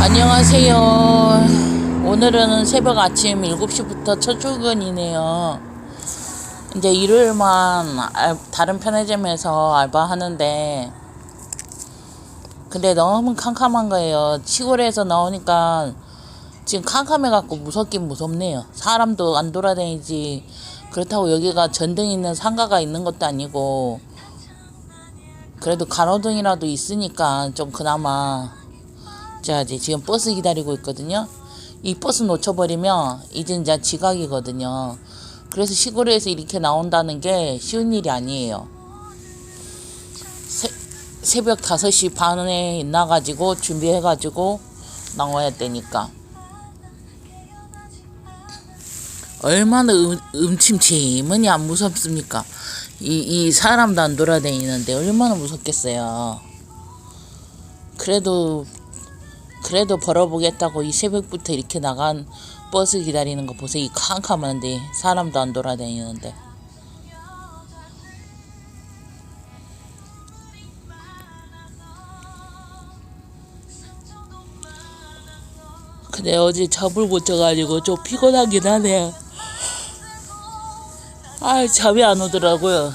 안녕하세요. 오늘은 새벽 아침 7시부터 첫 출근이네요. 이제 일요일만 알- 다른 편의점에서 알바하는데, 근데 너무 캄캄한 거예요. 시골에서 나오니까 지금 캄캄해갖고 무섭긴 무섭네요. 사람도 안 돌아다니지. 그렇다고 여기가 전등 있는 상가가 있는 것도 아니고, 그래도 가로등이라도 있으니까 좀 그나마 자 이제 지금 버스 기다리고 있거든요. 이 버스 놓쳐버리면 이제 이제 지각이거든요. 그래서 시골에서 이렇게 나온다는 게 쉬운 일이 아니에요. 새, 새벽 5시 반에 나가지고 준비해가지고 나와야 되니까. 얼마나 음, 음침침하니 안 무섭습니까? 이, 이 사람도 안 돌아다니는데 얼마나 무섭겠어요. 그래도 그래도 벌어보겠다고 이 새벽부터 이렇게 나간 버스 기다리는 거 보세요. 이 캄캄한데 사람도 안 돌아다니는데. 근데 어제 잠을 못 자가지고 좀 피곤하긴 하네. 아 잠이 안 오더라고요.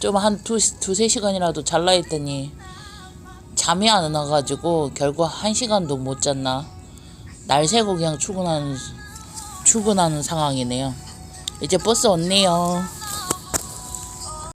좀 한 두, 두세 시간이라도 잘라 했더니 잠이 안 와가지고 결국 한 시간도 못 잤나. 날 새고 그냥 출근하는, 출근하는 상황이네요. 이제 버스 왔네요.